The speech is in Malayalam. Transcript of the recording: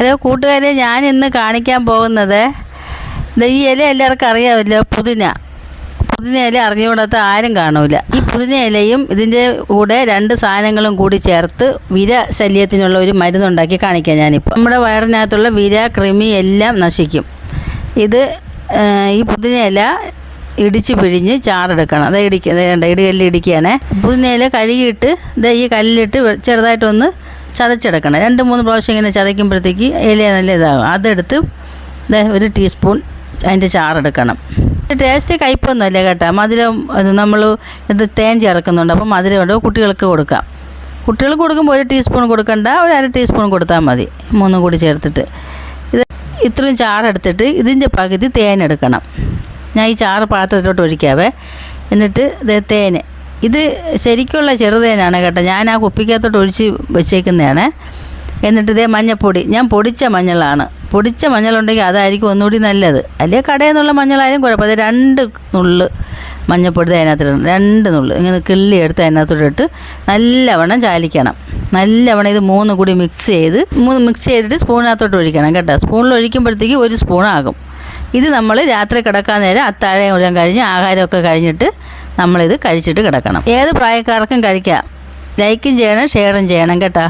ഹലോ കൂട്ടുകാരെ ഞാൻ ഇന്ന് കാണിക്കാൻ പോകുന്നത് ഈ ഇല എല്ലാവർക്കും അറിയാമല്ലോ പുതിന. പുതിന ഇല അറിഞ്ഞുകൂടാത്ത ആരും കാണൂല. ഈ പുതിന ഇലയും ഇതിന്റെ കൂടെ രണ്ട് സാധനങ്ങളും കൂടി ചേർത്ത് വിര ശല്യത്തിനുള്ള ഒരു മരുന്നുണ്ടാക്കി കാണിക്കാം ഞാനിപ്പോൾ. നമ്മുടെ വയറിനകത്തുള്ള വിര കൃമി എല്ലാം നശിക്കും. ഇത് ഈ പുതിന ഇല ഇടിച്ച് പിഴിഞ്ഞ് ചാറെടുക്കണം അത് ഇടിക്കുക വേണ്ട ഇടികല്ല് ഇടിക്കുകയാണേ. പുതിന ഇല കഴുകിയിട്ട് ഇത് ഈ കല്ലിലിട്ട് ചെറുതായിട്ടൊന്ന് ചതച്ചെടുക്കണം. രണ്ട് മൂന്ന് പ്രാവശ്യം ഇങ്ങനെ ചതയ്ക്കുമ്പോഴത്തേക്ക് ഇല നല്ല ഇതാകും. അതെടുത്ത് ഒരു ടീസ്പൂൺ അതിന്റെ ചാറെടുക്കണം. ടേസ്റ്റ് കയ്പൊന്നുമല്ല കേട്ടോ. മധുരം നമ്മൾ ഇത് തേൻ ചേർക്കുന്നുണ്ട്. അപ്പം മധുരമുണ്ട്. കുട്ടികൾക്ക് കൊടുക്കാം. കുട്ടികൾക്ക് കൊടുക്കുമ്പോൾ ഒരു ടീസ്പൂൺ കൊടുക്കണ്ട. ഒരു അര ടീസ്പൂൺ കൊടുത്താൽ മതി. മൂന്നും കൂടി ചേർത്തിട്ട്. ഇത് ഇത്രയും ചാറെടുത്തിട്ട് ഇതിന്റെ പകുതി തേൻ എടുക്കണം. ഞാൻ ഈ ചാറ് പാത്രത്തിലോട്ട് ഒഴിക്കാവേ. എന്നിട്ട് ഇത് തേന് ഇത് ശരിക്കുള്ള ചെറുതേനാണ് കേട്ടോ. ഞാൻ ആ കുപ്പിക്കകത്തോട്ട് ഒഴിച്ച് വെച്ചേക്കുന്നതാണ്. എന്നിട്ട് ഇതേ മഞ്ഞപ്പൊടി. ഞാൻ പൊടിച്ച മഞ്ഞളാണ്. പൊടിച്ച മഞ്ഞളുണ്ടെങ്കിൽ അതായിരിക്കും ഒന്നുകൂടി നല്ലത്. അല്ലെങ്കിൽ കടയിൽ നിന്നുള്ള മഞ്ഞളായാലും കുഴപ്പമില്ല രണ്ട് നുള്ള് മഞ്ഞപ്പൊടി അതിനകത്തിടണം. രണ്ട് നുള്ള്. ഇങ്ങനെ കിള്ളി എടുത്ത് അതിനകത്തോട്ട് ഇട്ട് നല്ലവണ്ണം ചാലിക്കണം. നല്ലവണ്ണം ഇത് മൂന്ന് കൂടി മിക്സ് ചെയ്ത് മൂന്ന് മിക്സ് ചെയ്തിട്ട് സ്പൂണിനകത്തോട്ട് ഒഴിക്കണം കേട്ടോ. സ്പൂണിൽ ഒഴിക്കുമ്പോഴത്തേക്ക് ഒരു സ്പൂണാകും. ഇത് നമ്മൾ രാത്രി കിടക്കാൻ നേരം അത്താഴം ഉഴം കഴിഞ്ഞ് ആഹാരമൊക്കെ കഴിഞ്ഞിട്ട് നമ്മളിത് കഴിച്ചിട്ട് കിടക്കണം. ഏത് പ്രായക്കാർക്കും കഴിക്കാം. ലൈക്കും ചെയ്യണം ഷെയറും ചെയ്യണം കേട്ടോ.